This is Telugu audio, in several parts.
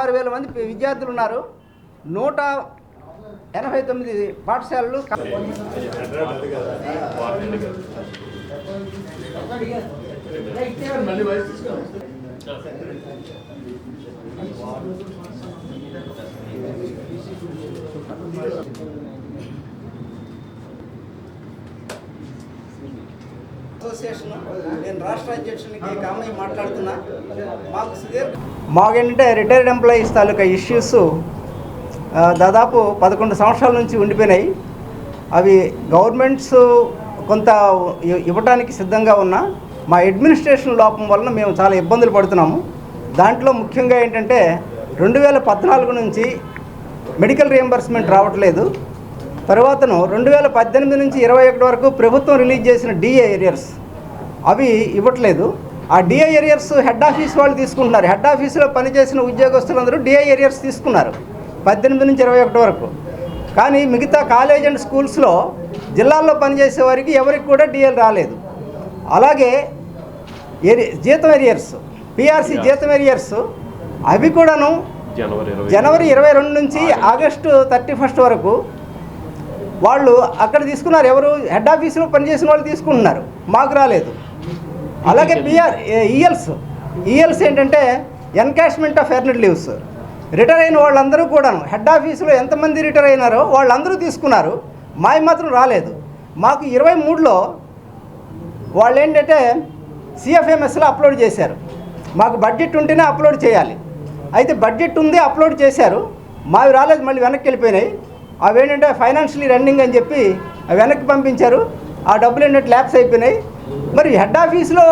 ఆరు వేల మంది విద్యార్థులు ఉన్నారు. నూట ఎనభై తొమ్మిది పాఠశాలలు అసోసియేషన్ నేను రాష్ట్ర అధ్యక్షునికి కామయ్య మాట్లాడుతున్నా. మాకు సుదీర్ మాకేంటంటే రిటైర్డ్ ఎంప్లాయీస్ తాలూకా ఇష్యూస్ దాదాపు పదకొండు సంవత్సరాల నుంచి ఉండిపోయినాయి. అవి గవర్నమెంట్స్ కొంత ఇవ్వటానికి సిద్ధంగా ఉన్నా. మా అడ్మినిస్ట్రేషన్ లోపం వలన మేము చాలా ఇబ్బందులు పడుతున్నాము. దాంట్లో ముఖ్యంగా ఏంటంటే రెండు వేల పద్నాలుగు నుంచి మెడికల్ రియంబర్స్మెంట్ రావట్లేదు. తర్వాతను రెండు వేల పద్దెనిమిది నుంచి ఇరవై ఒకటి వరకు ప్రభుత్వం రిలీజ్ చేసిన డిఏ ఏరియర్స్ అవి ఇవ్వట్లేదు. ఆ డిఐ ఏరియర్స్ హెడ్ ఆఫీస్ వాళ్ళు తీసుకుంటున్నారు. హెడ్ ఆఫీసులో పనిచేసిన ఉద్యోగస్తులందరూ డిఐ ఏరియర్స్ తీసుకున్నారు. పద్దెనిమిది నుంచి ఇరవై ఒకటి వరకు. కానీ మిగతా కాలేజ్ అండ్ స్కూల్స్లో జిల్లాల్లో పనిచేసే వారికి ఎవరికి కూడా డిఎల్ రాలేదు. అలాగే ఏరి జీతం ఏరియర్స్ పిఆర్సి జీతం ఏరియర్స్ అవి కూడాను జనవరి ఇరవై రెండు. నుంచి ఆగస్టు థర్టీ ఫస్ట్ వరకు వాళ్ళు అక్కడ తీసుకున్నారు. ఎవరు? హెడ్ ఆఫీసులో పనిచేసిన వాళ్ళు తీసుకుంటున్నారు. మాకు రాలేదు. అలాగే పిఆర్ ఈఎల్స్ ఈఎల్స్ ఏంటంటే encashment of earned leaves retire అయిన వాళ్ళందరూ కూడాను హెడ్ ఆఫీసులో ఎంతమంది రిటైర్ అయినారో వాళ్ళందరూ తీసుకున్నారు. మావి మాత్రం రాలేదు. మాకు ఇరవై మూడులో వాళ్ళు ఏంటంటే సిఎఫ్ఎంఎస్లో అప్లోడ్ చేశారు. మాకు బడ్జెట్ ఉంటేనే అప్లోడ్ చేయాలి. అయితే బడ్జెట్ ఉంది అప్లోడ్ చేశారు. మావి రాలేదు మళ్ళీ వెనక్కి వెళ్ళిపోయినాయి. అవి ఏంటంటే ఫైనాన్షియలీ రన్నింగ్ అని చెప్పి వెనక్కి పంపించారు. ఆ డబ్బులు ఏంటంటే ల్యాప్స్ అయిపోయినాయి. మరి హెడ్ ఆఫీస్లో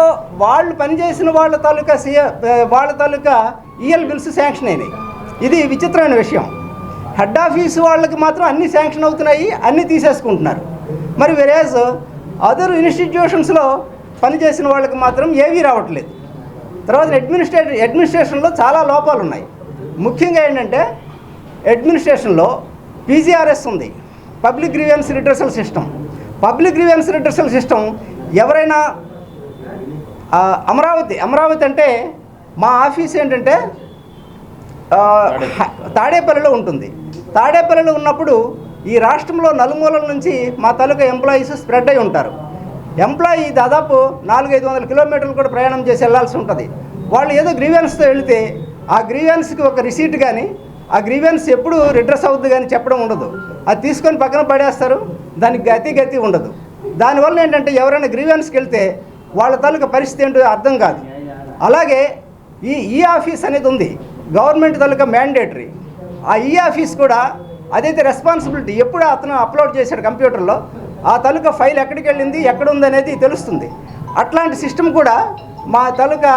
వాళ్ళు పనిచేసిన వాళ్ళ తాలూకా సిఎ వాళ్ళ తాలూకా ఈఎల్ బిల్స్ శాంక్షన్ అయినాయి. ఇది విచిత్రమైన విషయం. హెడ్ ఆఫీస్ వాళ్ళకి మాత్రం అన్ని శాంక్షన్ అవుతున్నాయి అన్నీ తీసేసుకుంటున్నారు. మరి వెరేజ్ అదర్ ఇన్స్టిట్యూషన్స్లో పనిచేసిన వాళ్ళకి మాత్రం ఏవీ రావట్లేదు. తర్వాత అడ్మినిస్ట్రేట్ అడ్మినిస్ట్రేషన్లో చాలా లోపాలు ఉన్నాయి ముఖ్యంగా ఏంటంటే అడ్మినిస్ట్రేషన్లో పీజీఆర్ఎస్ ఉంది. Public grievance redressal system public grievance redressal system ఎవరైనా అమరావతి అమరావతి అంటే మా ఆఫీస్ ఏంటంటే తాడేపల్లిలో ఉంటుంది. తాడేపల్లిలో ఉన్నప్పుడు ఈ రాష్ట్రంలో నలుమూలల నుంచి మా తాలూకా ఎంప్లాయీస్ స్ప్రెడ్ అయి ఉంటారు. ఎంప్లాయీ దాదాపు నాలుగైదు వందల కిలోమీటర్లు కూడా ప్రయాణం చేసి వెళ్ళాల్సి ఉంటుంది. వాళ్ళు ఏదో గ్రీవెన్స్తో వెళితే ఆ గ్రీవెన్స్కి ఒక రిసీట్ కానీ ఆ గ్రీవెన్స్ ఎప్పుడు రిడ్రెస్ అవుతుంది కానీ చెప్పడం ఉండదు. అది తీసుకొని పక్కన పడేస్తారు దానికి గతి గతి ఉండదు. దానివల్ల ఏంటంటే ఎవరైనా గ్రీవెన్స్కి వెళ్తే వాళ్ళ తాలూకా పరిస్థితి ఏంటో అర్థం కాదు. అలాగే ఈ ఈ ఆఫీస్ అనేది ఉంది గవర్నమెంట్ తాలూకా మ్యాండేటరీ ఆ ఈ ఆఫీస్ కూడా అదైతే రెస్పాన్సిబిలిటీ ఎప్పుడు అతను అప్లోడ్ చేశాడు కంప్యూటర్లో ఆ తాలూకా ఫైల్ ఎక్కడికి వెళ్ళింది ఎక్కడ ఉందనేది అనేది తెలుస్తుంది. అట్లాంటి సిస్టమ్ కూడా మా తాలూకా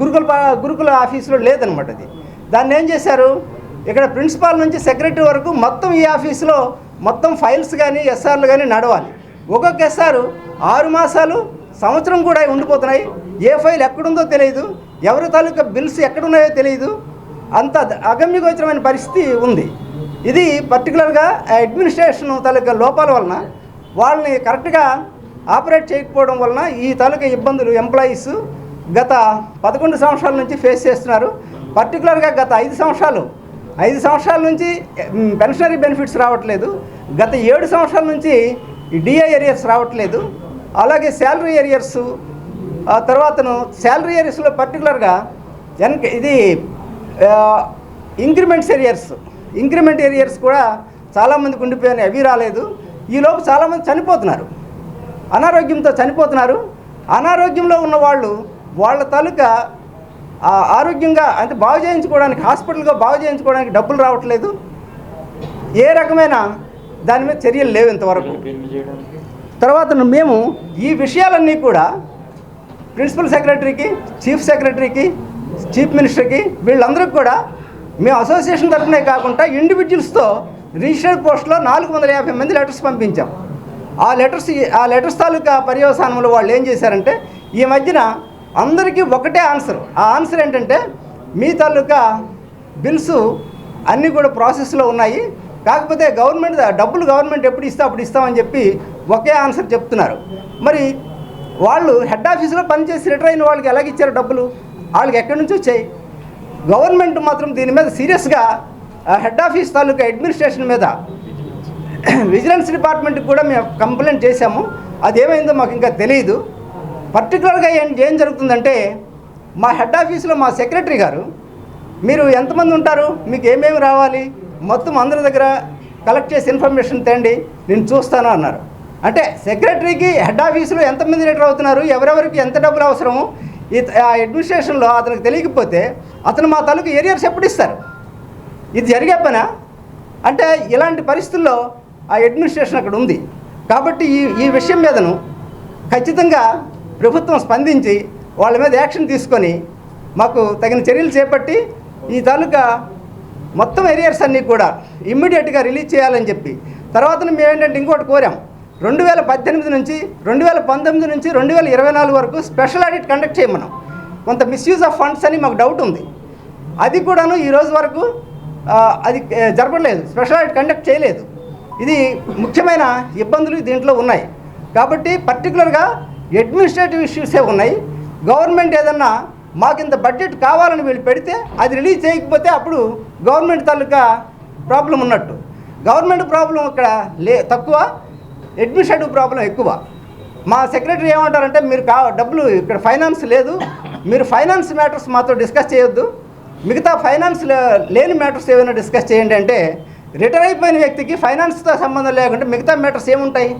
గురుకుల గురుకుల ఆఫీసులో లేదనమాట అది. దాన్ని ఏం చేశారు? ఇక్కడ ప్రిన్సిపాల్ నుంచి సెక్రటరీ వరకు మొత్తం ఈ ఆఫీసులో మొత్తం ఫైల్స్ కానీ ఎస్ఆర్లు కానీ నడవాలి. ఒక్కొక్క ఎస్ఆర్ ఆరు మాసాలు సంవత్సరం కూడా ఉండిపోతున్నాయి. ఏ ఫైల్ ఎక్కడుందో తెలియదు ఎవరి తాలూకా బిల్స్ ఎక్కడున్నాయో తెలియదు అంత అగమ్యగోచరమైన పరిస్థితి ఉంది. ఇది పర్టికులర్గా అడ్మినిస్ట్రేషన్ తాలూకా లోపాల వలన వాళ్ళని కరెక్ట్గా ఆపరేట్ చేయకపోవడం వలన ఈ తాలూకా ఇబ్బందులు ఎంప్లాయీస్ గత పదకొండు సంవత్సరాల నుంచి ఫేస్ చేస్తున్నారు. పర్టికులర్గా గత ఐదు సంవత్సరాలు ఐదు సంవత్సరాల నుంచి పెన్షనరీ బెనిఫిట్స్ రావట్లేదు. గత ఏడు సంవత్సరాల నుంచి డిఏ ఏరియర్స్ రావట్లేదు. అలాగే శాలరీ ఏరియర్స్ ఆ తర్వాతను శాలరీ ఏరియర్స్లో పర్టికులర్గా ఎన్ ఇది ఇంక్రిమెంట్స్ ఏరియర్స్ ఇంక్రిమెంట్ ఏరియర్స్ కూడా చాలామందికి ఉండిపోయాయి అవి రాలేదు. ఈలోపు చాలామంది చనిపోతున్నారు. అనారోగ్యంతో చనిపోతున్నారు. అనారోగ్యంలో ఉన్న వాళ్ళు వాళ్ళ తాలూకా ఆరోగ్యంగా అంటే బాగు చేయించుకోవడానికి హాస్పిటల్గా బాగు చేయించుకోవడానికి డబ్బులు రావట్లేదు. ఏ రకమైన దాని మీద చర్యలు లేవు ఇంతవరకు. తర్వాత మేము ఈ విషయాలన్నీ కూడా ప్రిన్సిపల్ సెక్రటరీకి చీఫ్ సెక్రటరీకి చీఫ్ మినిస్టర్కి వీళ్ళందరికీ కూడా మేము అసోసియేషన్ తరఫునే కాకుండా ఇండివిజువల్స్తో రిజిస్టర్డ్ పోస్ట్లో నాలుగు వందల యాభై మంది లెటర్స్ పంపించాం. ఆ లెటర్స్ ఆ లెటర్స్ తాలూకా పర్యవసానంలో వాళ్ళు ఏం చేశారంటే ఈ మధ్యన అందరికీ ఒకటే ఆన్సర్. ఆ ఆన్సర్ ఏంటంటే మీ తాలూకా బిల్స్ అన్నీ కూడా ప్రాసెస్లో ఉన్నాయి. కాకపోతే గవర్నమెంట్ డబ్బులు గవర్నమెంట్ ఎప్పుడు ఇస్తా అప్పుడు ఇస్తామని చెప్పి ఒకే ఆన్సర్ చెప్తున్నారు. మరి వాళ్ళు హెడ్ ఆఫీస్లో పనిచేసి రిటైర్ అయిన వాళ్ళకి ఎలాగ ఇచ్చారు డబ్బులు? వాళ్ళకి ఎక్కడి నుంచి వచ్చాయి? గవర్నమెంట్ మాత్రం దీని మీద సీరియస్గా హెడ్ ఆఫీస్ తాలూకా అడ్మినిస్ట్రేషన్ మీద విజిలెన్స్ డిపార్ట్మెంట్కి కూడా మేము కంప్లైంట్ చేశాము. అది ఏమైందో మాకు ఇంకా తెలియదు. పర్టికులర్గా ఏం ఏం జరుగుతుందంటే మా హెడ్ ఆఫీస్లో మా సెక్రటరీ గారు మీరు ఎంతమంది ఉంటారు మీకు ఏమేమి రావాలి మొత్తం అందరి దగ్గర కలెక్ట్ చేసి ఇన్ఫర్మేషన్ తేండి నేను చూస్తాను అన్నారు. అంటే సెక్రటరీకి హెడ్ ఆఫీసులో ఎంతమంది లీటర్ అవుతున్నారు ఎవరెవరికి ఎంత డబ్బులు అవసరము ఈ ఆ అడ్మినిస్ట్రేషన్లో అతనికి తెలియకపోతే అతను మా తాలూకు ఏరియర్స్ ఎప్పుడు ఇస్తారు? ఇది జరిగే పనా? అంటే ఇలాంటి పరిస్థితుల్లో ఆ అడ్మినిస్ట్రేషన్ అక్కడ ఉంది. కాబట్టి ఈ ఈ విషయం మీదను ఖచ్చితంగా ప్రభుత్వం స్పందించి వాళ్ళ మీద యాక్షన్ తీసుకొని మాకు తగిన చర్యలు చేపట్టి ఈ తాలూకా మొత్తం ఎరియర్స్ అన్నీ కూడా ఇమ్మీడియట్గా రిలీజ్ చేయాలని చెప్పి. తర్వాత మేము ఏంటంటే ఇంకోటి కోరాం. రెండు వేల పద్దెనిమిది నుంచి రెండు వేల పంతొమ్మిది నుంచి రెండు వేల ఇరవై నాలుగు వరకు స్పెషల్ ఆడిట్ కండక్ట్ చేయమన్నాం. కొంత మిస్యూజ్ ఆఫ్ ఫండ్స్ అని మాకు డౌట్ ఉంది. అది కూడాను ఈ రోజు వరకు అది జరపలేదు. స్పెషల్ ఆడిట్ కండక్ట్ చేయలేదు. ఇది ముఖ్యమైన ఇబ్బందులు దీంట్లో ఉన్నాయి. కాబట్టి పర్టికులర్గా అడ్మినిస్ట్రేటివ్ ఇష్యూసే ఉన్నాయి? గవర్నమెంట్ ఏదన్నా మాకు ఇంత బడ్జెట్ కావాలని వీళ్ళు పెడితే అది రిలీజ్ చేయకపోతే అప్పుడు గవర్నమెంట్ తాలూకా ప్రాబ్లం ఉన్నట్టు. గవర్నమెంట్ ప్రాబ్లం ఇక్కడ లే తక్కువ అడ్మినిస్ట్రేటివ్ ప్రాబ్లం ఎక్కువ. మా సెక్రటరీ ఏమంటారంటే మీరు కా డబ్బులు ఇక్కడ ఫైనాన్స్ లేదు మీరు ఫైనాన్స్ మ్యాటర్స్ మాతో డిస్కస్ చేయొద్దు. మిగతా ఫైనాన్స్ లేని మ్యాటర్స్ ఏమైనా డిస్కస్ చేయండి అంటే రిటైర్ అయిపోయిన వ్యక్తికి ఫైనాన్స్తో సంబంధం లేకుంటే మిగతా మ్యాటర్స్ ఏముంటాయి?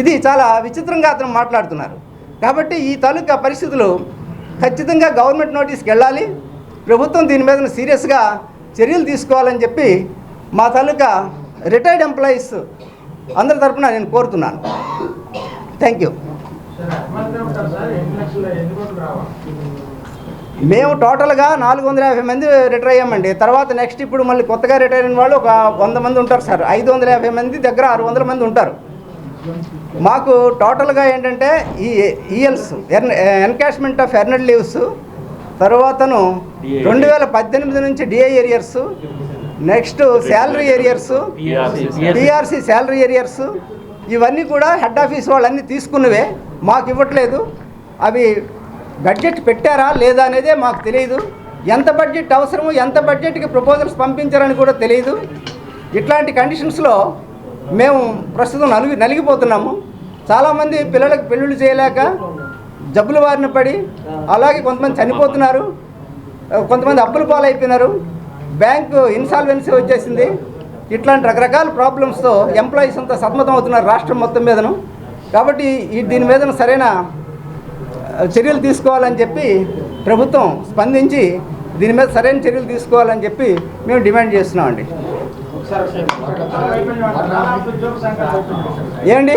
ఇది చాలా విచిత్రంగా అతను మాట్లాడుతున్నారు. కాబట్టి ఈ తాలూకా పరిస్థితులు ఖచ్చితంగా గవర్నమెంట్ నోటీస్కి వెళ్ళాలి. ప్రభుత్వం దీని మీద సీరియస్గా చర్యలు తీసుకోవాలని చెప్పి మా తాలూకా రిటైర్డ్ ఎంప్లాయీస్ అందరి తరఫున నేను కోరుతున్నాను. Thank you. మేము టోటల్గా నాలుగు వందల యాభై మంది రిటైర్ అయ్యామండి. తర్వాత నెక్స్ట్ ఇప్పుడు మళ్ళీ కొత్తగా రిటైర్ అయిన వాళ్ళు ఒక వంద మంది ఉంటారు సార్. ఐదు వందల యాభై మంది దగ్గర ఆరు వందల మంది ఉంటారు. మాకు టోటల్గా ఏంటంటే ఈ ELs encashment of earned leaves తర్వాతను రెండు వేల పద్దెనిమిది నుంచి DI arrears next salary arrears PRC salary arrears ఇవన్నీ కూడా హెడ్ ఆఫీస్ వాళ్ళన్నీ తీసుకున్నవే మాకు ఇవ్వట్లేదు. అవి బడ్జెట్ పెట్టారా లేదా అనేదే మాకు తెలియదు ఎంత బడ్జెట్ అవసరమో ఎంత బడ్జెట్కి ప్రపోజల్స్ పంపించారని కూడా తెలియదు ఇట్లాంటి కండిషన్స్లో మేము ప్రస్తుతం నలిగి నలిగిపోతున్నాము. చాలామంది పిల్లలకు పెళ్ళిళ్ళు చేయలేక జబ్బుల బారిన పడి అలాగే కొంతమంది చనిపోతున్నారు. కొంతమంది అప్పుల పాలైపోయినారు. బ్యాంకు ఇన్సాల్వెన్సీ వచ్చేసింది. ఇట్లాంటి రకరకాల ప్రాబ్లమ్స్తో ఎంప్లాయీస్ అంతా సతమతం అవుతున్నారు రాష్ట్రం మొత్తం మీదను. కాబట్టి ఈ దీని మీద సరైన చర్యలు తీసుకోవాలని చెప్పి ప్రభుత్వం స్పందించి దీని మీద సరైన చర్యలు తీసుకోవాలని చెప్పి మేము డిమాండ్ చేస్తున్నామండి. ఏండి